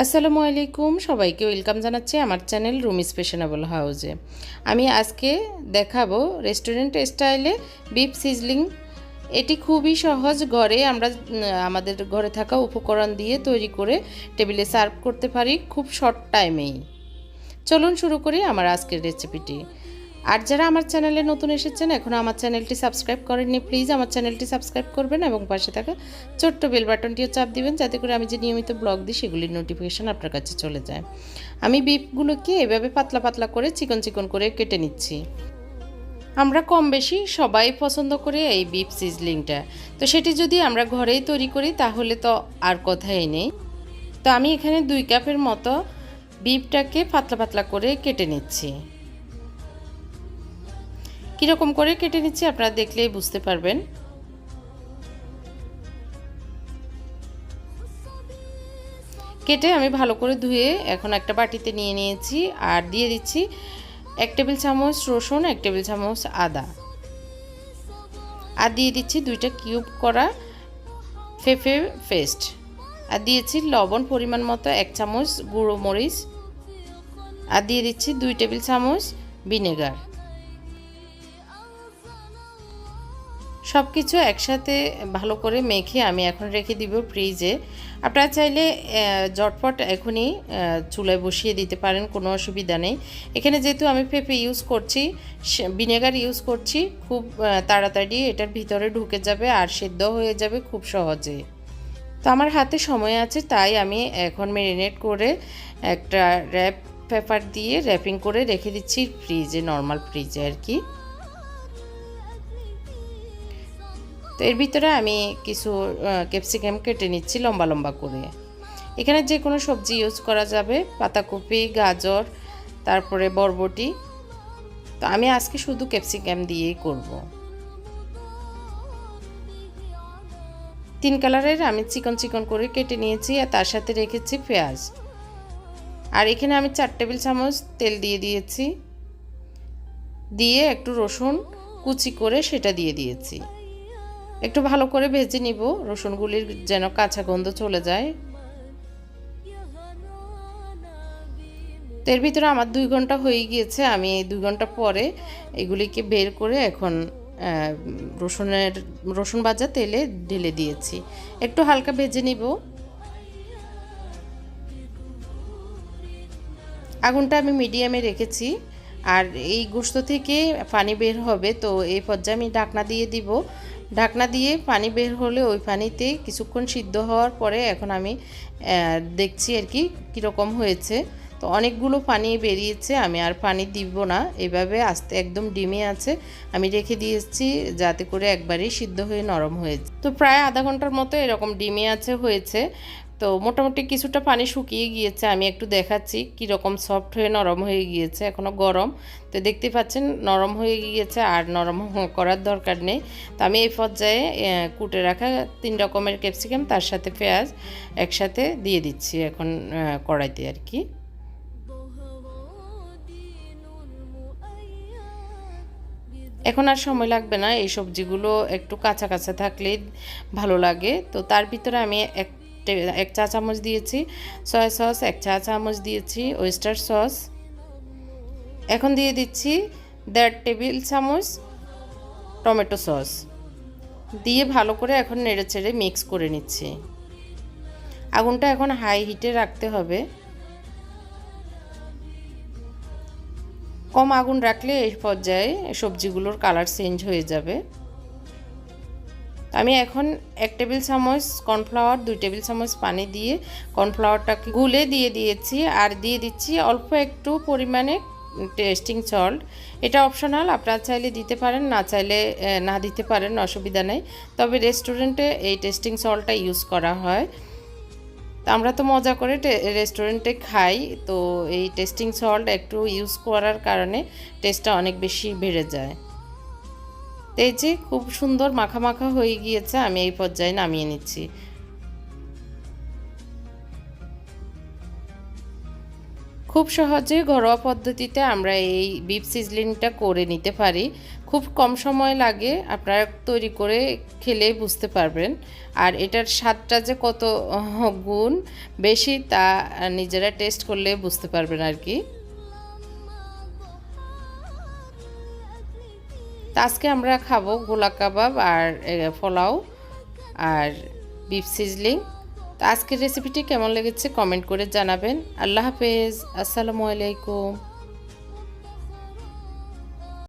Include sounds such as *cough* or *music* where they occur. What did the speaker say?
আসসালামু আলাইকুম, সবাইকে ওয়েলকাম জানাচ্ছি আমার চ্যানেল রুম স্পেশনেবল হাউসে আমি আজকে দেখাবো রেস্টুরেন্ট স্টাইলে বিফ সিজলিং। এটি খুবই সহজ ঘরে আমরা আমাদের ঘরে থাকা উপকরণ দিয়ে তৈরি করে টেবিলে সার্ভ করতে পারি খুব শর্ট টাইমেই। চলুন শুরু করি আমার আজকের রেসিপিটি। আর যারা আমার চ্যানেলে নতুন এসেছেন এখনও আমার চ্যানেলটি সাবস্ক্রাইব করেননি প্লিজ আমার চ্যানেলটি সাবস্ক্রাইব করবেন এবং পাশে থাকা ছোট্ট বেল বাটনটিও চাপ দিবেন যাতে করে আমি যে নিয়মিত ব্লগ দিই সেগুলির নোটিফিকেশান আপনার কাছে চলে যায়। আমি বিফগুলোকে এভাবে পাতলা পাতলা করে চিকন চিকন করে কেটে নিচ্ছি। আমরা কম বেশি সবাই পছন্দ করে এই বিফ সিজলিংটা তো সেটি যদি আমরা ঘরেই তৈরি করি, তাহলে তো আর কথাই নেই। তো আমি এখানে দুই কাপের মতো বিফটাকে পাতলা পাতলা করে কেটে নিচ্ছি। কীরকম করে কেটে নিচ্ছি আপনারা দেখলেই বুঝতে পারবেন। কেটে আমি ভালো করে ধুয়ে এখন একটা বাটিতে নিয়ে নিয়েছি আর দিয়ে দিচ্ছি এক টেবিল চামচ রসুন, এক টেবিল চামচ আদা। আর দিয়ে দিচ্ছি দুইটা কিউব করা ফেফে পেস্ট। আর দিয়েছি লবণ পরিমাণ মতো এক চামচ গুঁড়ো মরিচ। আর দিয়ে দিচ্ছি দুই টেবিল চামচ ভিনেগার। সব কিছু একসাথে ভালো করে মেখে আমি এখন রেখে দিব ফ্রিজে। আপনারা চাইলে জটপট এখনই চুলায় বসিয়ে দিতে পারেন, কোনো অসুবিধা নেই। এখানে যেহেতু আমি পেঁপে ইউজ করছি ভিনেগার ইউজ করছি, খুব তাড়াতাড়ি এটার ভিতরে ঢুকে যাবে আর সেদ্ধ হয়ে যাবে খুব সহজে। তো আমার হাতে সময় আছে, তাই আমি এখন মেরিনেট করে একটা র্যাপ পেপার দিয়ে র্যাপিং করে রেখে দিচ্ছি ফ্রিজে নর্মাল ফ্রিজে আর কি। তো এর ভিতরে আমি কিছু ক্যাপসিকাম কেটে নিচ্ছি লম্বা লম্বা করে। এখানে যে কোনো সবজি ইউজ করা যাবে, পাতাকপি, গাজর, তারপরে বরবটি। তো আমি আজকে শুধু ক্যাপসিকাম দিয়েই করব। তিন কালারের আমি চিকন চিকন করে কেটে নিয়েছি আর তার সাথে রেখেছি পেঁয়াজ। আর এখানে আমি চার টেবিল চামচ তেল দিয়ে দিয়েছি। দিয়ে একটু রসুন কুচি করে সেটা দিয়ে দিয়েছি। একটু ভালো করে ভেজে নিব। রসুনগুলির যেন কাঁচা গন্ধ চলে যায়। এর ভিতরে আমার দুই ঘণ্টা হয়ে গিয়েছে। আমি দুই ঘণ্টা পরে এগুলিকে বের করে এখন রসুনের, রসুন ভাজা তেলে ঢেলে দিয়েছি। একটু হালকা ভেজে নিব। আগুনটা আমি মিডিয়ামে রেখেছি। আর এই গোস্ত থেকে পানি বের হবে, তো এই পর্যায়ে আমি ঢাকনা দিয়ে দিব। ঢাকনা দিয়ে পানি বের হলে ওই পানিতে কিছুক্ষণ সিদ্ধ হওয়ার পরে এখন আমি দেখছি আর কি কীরকম হয়েছে। তো অনেকগুলো পানি বেরিয়েছে, আমি আর পানি দিব না। এভাবে আস্তে একদম ডিমে আছে। আমি রেখে দিয়েছি যাতে করে একবারেই সিদ্ধ হয়ে নরম হয়েছে তো প্রায় আধা ঘণ্টার মতো এরকম ডিমে আছে, হয়েছে। তো মোটামুটি কিছুটা পানি শুকিয়ে গিয়েছে, আমি একটু দেখাচ্ছি কীরকম সফট হয়ে নরম হয়ে গিয়েছে এখনও গরম। তো দেখতে পাচ্ছেন নরম হয়ে গিয়েছে আর নরম *laughs* করার দরকার নেই। তো আমি এই পর্যায়ে কুটে রাখা তিন রকমের ক্যাপসিকাম তার সাথে পেঁয়াজ একসাথে দিয়ে দিচ্ছি এখন কড়াইতে আর কি। এখন আর সময় লাগবে না, এই সবজিগুলো একটু কাঁচা কাঁচা থাকলেই ভালো লাগে। তো তার ভিতরে আমি এক এক চা চামচ দিয়েছি সয়া সস এক চা চামচ দিয়েছি ওয়েস্টার সস এখন দিয়ে দিচ্ছি দেড় টেবিল চামচ টমেটো সস দিয়ে ভালো করে এখন নেড়ে চেড়ে মিক্স করে নিচ্ছি। আগুনটা এখন হাই হিটে রাখতে হবে। কম আগুন রাখলে এই পর্যায়ে সবজিগুলোর কালার চেঞ্জ হয়ে যাবে। আমি এখন এক টেবিল চামচ কর্নফ্লাওয়ার, দুই টেবিল চামচ পানি দিয়ে কর্নফ্লাওয়ারটাকে গুলে দিয়ে দিয়েছি আর দিয়ে দিচ্ছি অল্প একটু পরিমাণে টেস্টিং সল্ট। এটা অপশনাল, আপনারা চাইলে দিতে পারেন, না চাইলে না দিতে পারেন, অসুবিধা নেই। তবে রেস্টুরেন্টে এই টেস্টিং সল্টটা ইউজ করা হয়। তো আমরা তো মজা করে রেস্টুরেন্টে খাই, তো এই টেস্টিং সল্ট একটু ইউজ করার কারণে টেস্টটা অনেক বেশি বেড়ে যায়। এই যে খুব সুন্দর মাখা মাখা হয়ে গিয়েছে, আমি এই পর্যায়ে নামিয়ে নিচ্ছি। খুব সহজে ঘরোয়া পদ্ধতিতে আমরা এই বিপ সিজলিংটা করে নিতে পারি। খুব কম সময় লাগে, আপনারা তৈরি করে খেলেই বুঝতে পারবেন। আর এটার স্বাদটা যে কত, গুণ বেশি তা নিজেরা টেস্ট করলে বুঝতে পারবেন আর কি। তা আজকে আমরা খাব গোলা কাবাব আর পোলাও আর বিফ সিজলিং তো আজকের রেসিপিটি কেমন লেগেছে? কমেন্ট করে জানাবেন। আল্লাহ হাফেজ। আসসালামু আলাইকুম।